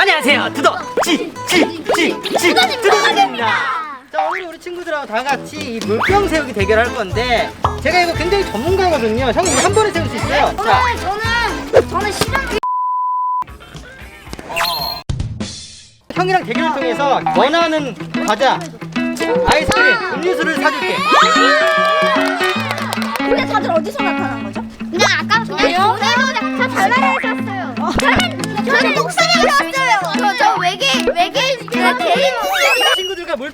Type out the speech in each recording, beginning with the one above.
안녕하세요. 두더 지지지지 두더입니다. 자 오늘 우리 친구들하고 다 같이 이 물병 세우기 대결 할 건데 제가 이거 굉장히 전문가거든요. 형이 이거 한 번에 세울 수 있어요. 자 오늘 저는 저는 실험 형이랑 대결을 통해서 원하는 과자, 아이스크림, 음료수를 사줄게. 근데 다들 어디서 나타난 거죠? 그냥 아까 그냥 오늘보다 다 달라졌어요. 저는 저는 목소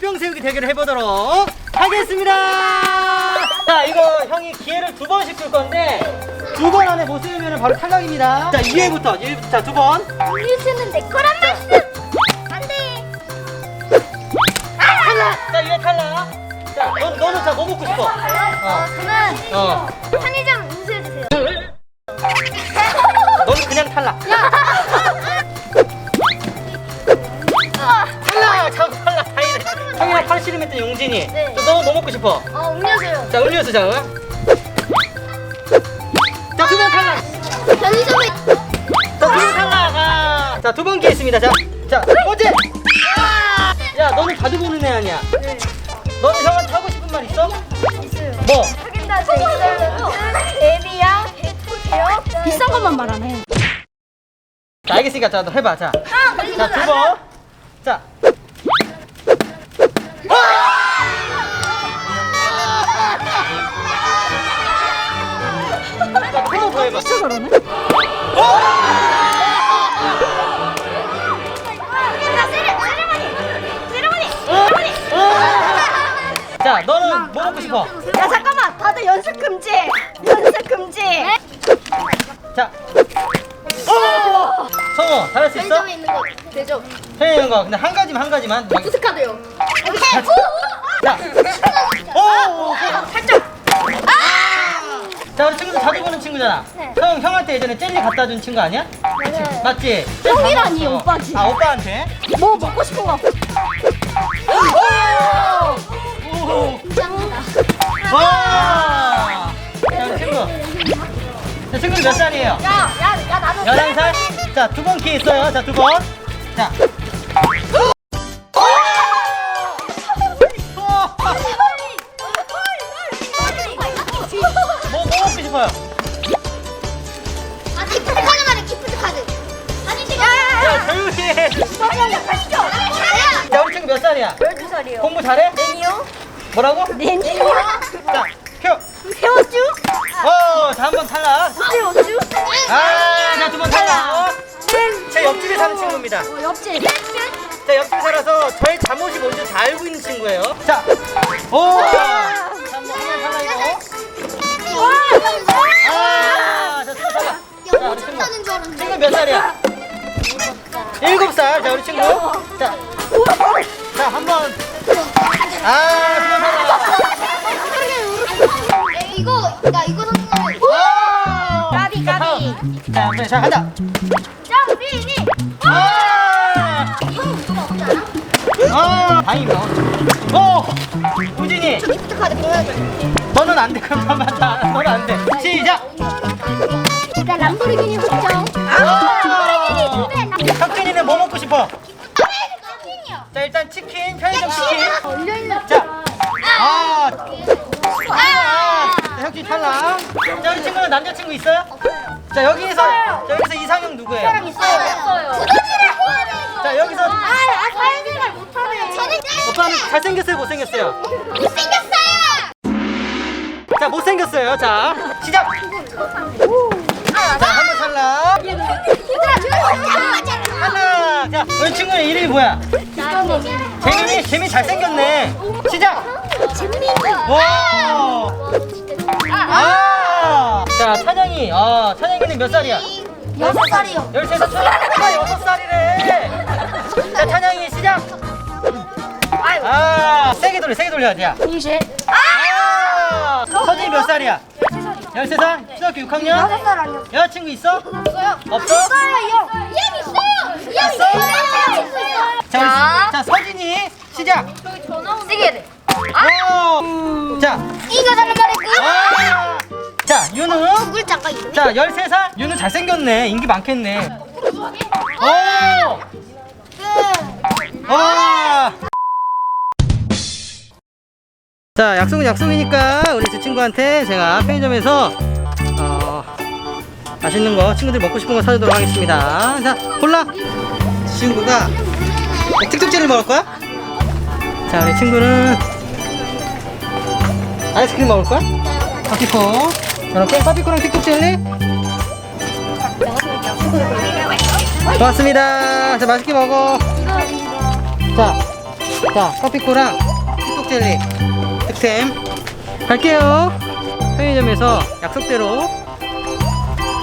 물병 세우기 대결을 해보도록 하겠습니다. 자, 이거 형이 기회를 두 번씩 줄 건데 두 번 안에 못 세우면 바로 탈락입니다. 자, 2회부터 2회부터 자, 두 번. 음료수는 내 거란 말씀. 안돼. 탈락. 자, 2회 탈락. 자, 너, 너는 자, 뭐 먹고 싶어? 어. 저는 어. 편의점 음수 해주세요. 너는 그냥 탈락. 탈 했던 용진이. 네. 너, 뭐 먹고 싶어? 어 음료수요. 자, 음료수 자. 자, 두명 탈락. 편의점에 자, 두명 탈락. 아. 자, 두 번 기회 있습니다. 자, 자, 어제. 야, 너는 가지고 오는 애 아니야. 너는 형한테 하고 싶은 말 있어? 있어요. 뭐? 사귄다 제이들은 데뷔야 해주세요. 비싼 것만 말하네. 자, 알겠으니까 자, 너 해봐. 자, 자, 두 번. 자. 자, 먹고 싶어? 야 잠깐만 다들 연습 금지 연습 금지 자. 오! 성호, 잘할 수 있어? 있는 거 되죠? 편에 있는 거. 근데 한 가지만 한 가지만. 막- 스카드요 자. 오! 살짝. 자, 우리 친구들 자주 보는 친구잖아. 네. 형, 형한테 예전에 jel리 갖다 준 친구 아니야? 네. 맞지? 형이라니, 젤리 다 먹었어. 오빠지. 아, 오빠한테? 뭐 먹고 싶은 거 오! 몇 살이에요? 야 야 야 나도 11살? 자, 두 번 기회 있어요. 자, 두 번. 자. 뭐, 뭐 먹고 싶어요? 아 기프트 카드 말해 기프트 카드 아니 지금 야, 조용히 해. 저녁 가시죠 자, 우리 친구 몇 살이야? 12살이요 공부 잘해? 네니요 뭐라고? 네니요 자, 큐. 세워주 어, 자, 한번 탈락. 세워주 아, 자, 두번 탈락. 제 옆집에 사는 친구입니다. 어, 옆집 자, 옆집에 살아서 저의 잠옷이 뭔지 다 알고 있는 친구예요. 자, 오! 자, 한번 탈락이고. 아, 자, 또 탈락. 자, 우리 친구. 줄 알았는데 친구 몇 살이야? 일곱 살. 자, 우리 친구. 자, 자, 한 번. 아, 자, 그래, 자, 간다. 짱비니 아! 아, 다행이다. 오! 우진이, 기프트 카드 보여줘 너는 안 돼. 그럼 한번 다. 너는 안 돼. 시작! 일단 람보르기니 확정 아! 석진이는 뭐 먹고 싶어? 자, 일단 치킨, 편의점 치킨. 자, 아, 아, 혁진 탈락. 자, 우리 친구는 남자친구 있어요? 자, 여기에서, 자, 여기서 이상형 누구예요? 있어요 없어요 자, 여기서 아 사연생활 못하네 저는 오빠는 잘생겼어요, 못생겼어요? 못생겼어요 자, 못생겼어요. 자, 시작! 자, 한번 탈락. 얘들아 지금 탈락. 자, 우리 친구의 이름이 뭐야? 재민이, 재민 잘생겼네. 시작! 재민이 와! 아! 자, 찬영이, 아, 찬영이는 몇 살이야? 여섯 살이요 13살, 찬영이가 6살이래! 자, 찬영이 시작! 아, 세게 돌려, 세게 돌려야 돼. 이제 아! 서진이 몇 살이야? 13살? 초등학교 6학년? 여섯 살 아니요 여자친구 있어? 없어요 없어? 있어요 형 있어요 형 있어요 자, 우리, 자, 서진이 시작! 쓰게 돼 오! 자, 이거 아! 자, 윤우. 글자가 이름이 자, 13살? 윤우 잘생겼네. 인기 많겠네. 오! 와! 자, 약속은 약속이니까 우리 두 친구한테 제가 편의점에서 어, 맛있는 거 친구들 먹고 싶은 거 사주도록 하겠습니다. 자, 골라. 친구가 틱톡젤리 먹을 거야? 자, 우리 친구는 아이스크림 먹을 거야? 커피코. 이렇게 커피코랑 틱톡젤리. 고맙습니다. 자, 맛있게 먹어. 자, 자, 커피코랑 틱톡젤리 득템 갈게요. 편의점에서 약속대로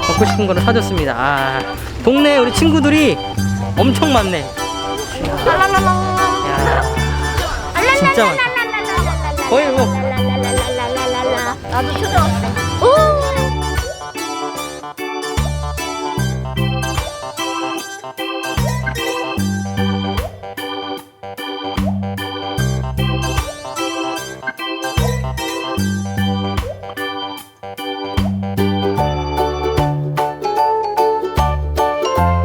먹고 싶은 거를 사줬습니다. 아, 동네 우리 친구들이 엄청 많네. 야, 진짜 많다. 거의 뭐 나도 초등학생.